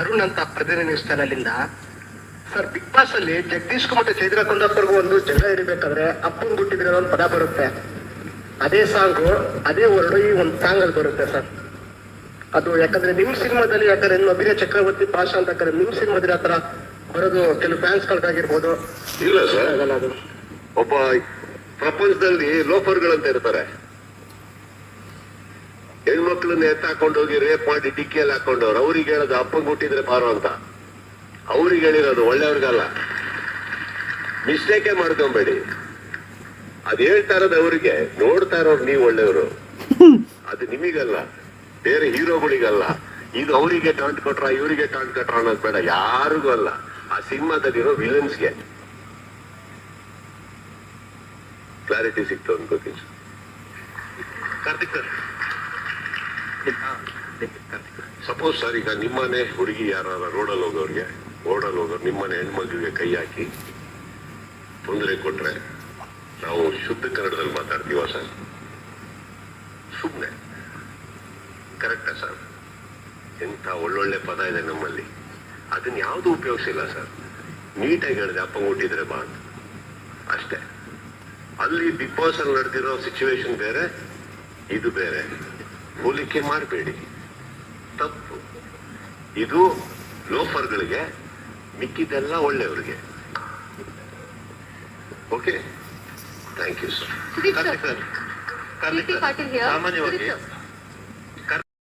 ಅರುಣ್ ಅಂತ ಪ್ರತಿನಿಧಿಸ್ತಾನೆ ಅಲ್ಲಿಂದ sir big boss ಅಲ್ಲಿ ಜಗದೀಶ್ ಕುಮಾರ್ ಚೈತ್ರ ಕುಂದಾಪುರ್ಗೂ ಒಂದು ಜಗಳ ಇರಬೇಕಾದ್ರೆ ಅಪ್ಪನ್ ಗುಟ್ಟಿದ್ರೆ ಒಂದು ಪದ ಬರುತ್ತೆ. ಅದೇ ಸಾಂಗು ಅದೇ ವರ್ಡು ಈ ಒಂದು ಸಾಂಗ್ ಅಲ್ಲಿ ಬರುತ್ತೆ ಸರ್. ಅದು ಯಾಕಂದ್ರೆ ನಿಮ್ ಸಿನಿಮಾದಲ್ಲಿ ಯಾಕಂದ್ರೆ ನಿಮ್ಮ ಅಭಿನಯ ಚಕ್ರವರ್ತಿ ಪಾಶ ಅಂತ ಯಾಕಂದ್ರೆ ನಿಮ್ ಸಿನಿಮಾದಲ್ಲಿ ಆತರ ಬರೋದು ಕೆಲವು ಫ್ಯಾನ್ಸ್ ಗಳಿಗಾಗಿರ್ಬೋದು ಇಲ್ಲ ಸರ್. ಒಬ್ಬ ಪ್ರಪಂಚದಲ್ಲಿ ಲೋಫರ್ಗಳಂತ ಇರ್ತಾರೆ. ಹೆಣ್ಮಕ್ಳನ್ನ ಹೋಗಿ ರೇಪ್ ಮಾಡಿ ಡಿಕ್ಕಿಯಲ್ಲಿ ಹಾಕೊಂಡವ್ರು. ಅವ್ರಿಗೆ ಹೇಳೋದು ಅಪ್ಪಂಗೆ ಹುಟ್ಟಿದ್ರೆ ಬಾರೋ ಅಂತ. ಅವ್ರಿಗೆ ಹೇಳಿರೋದು ಒಳ್ಳೆಯವ್ರಿಗಲ್ಲ. ಮಿಸ್ಟೇಕೇ ಮಾಡ್ಕೊಂಬೇಡಿ. ಅದ್ ಹೇಳ್ತಾ ಇರೋದು ಅವ್ರಿಗೆ, ನೋಡ್ತಾ ಇರೋರು ನೀವು ಒಳ್ಳೆಯವರು. ಅದು ನಿಮಗಲ್ಲ. ಬೇರೆ ಹೀರೋಗಳಿಗಲ್ಲ. ಇದು ಅವರಿಗೆ ಟಾಂಟ್ ಕೊಟ್ರ, ಇವರಿಗೆ ಟಾಂಟ್ ಕೊಟ್ರ ಅನ್ನೋದು ಬೇಡ. ಯಾರಿಗೂ ಅಲ್ಲ. ಆ ಸಿನಿಮಾದಲ್ಲಿರೋ ವಿಲನ್ಸ್ಗೆ ಕ್ಲಾರಿಟಿ ಸಿಕ್ತು ಅನ್ಕೋತೀನಿ ಕಾರ್ತಿಕ್ ಸರ್. ಸಪೋಸ್ ಸರ್ ಈಗ ನಿಮ್ಮನೆ ಹುಡುಗಿ ಯಾರು ರೋಡಲ್ಲಿ ಹೋಗೋರಿಗೆ ರೋಡಲ್ಲಿ ಹೋಗೋರು ನಿಮ್ಮನೆ ಹೆಣ್ಮಗಳಿಗೆ ಕೈ ಹಾಕಿ ತೊಂದರೆ ಕೊಟ್ರೆ ನಾವು ಶುದ್ಧ ಕನ್ನಡದಲ್ಲಿ ಮಾತಾಡ್ತೀವ ಸರ್ ಸುಮ್ಮನೆ ಕರೆಕ್ಟಾ ಸರ್ ಎಂಥ ಒಳ್ಳೊಳ್ಳೆ ಪದ ಇದೆ ನಮ್ಮಲ್ಲಿ. ಅದನ್ನ ಯಾವುದು ಉಪಯೋಗಿಸಿಲ್ಲ ಸರ್ ನೀಟಾಗಿ ಹೇಳಿದೆ ಅಪ್ಪ ಮುಟ್ಟಿದ್ರೆ ಬಾ ಅಂತ. ಅಷ್ಟೇ. ಅಲ್ಲಿ ಬಿಗ್ ಬಾಸ್ ಅಲ್ಲಿ ನಡೆದಿರೋ ಸಿಚುವೇಶನ್ ಬೇರೆ, ಇದು ಬೇರೆ. ಹೋಲಿಕೆ ಮಾಡಬೇಡಿ. ತಪ್ಪು. ಇದು ಲೋಫರ್ಗಳಿಗೆ ಮಿಕ್ಕಿದೆಲ್ಲ ಒಳ್ಳೆಯವರಿಗೆ. Okay thank you sir. ಸಾಮಾನ್ಯವಾಗಿ.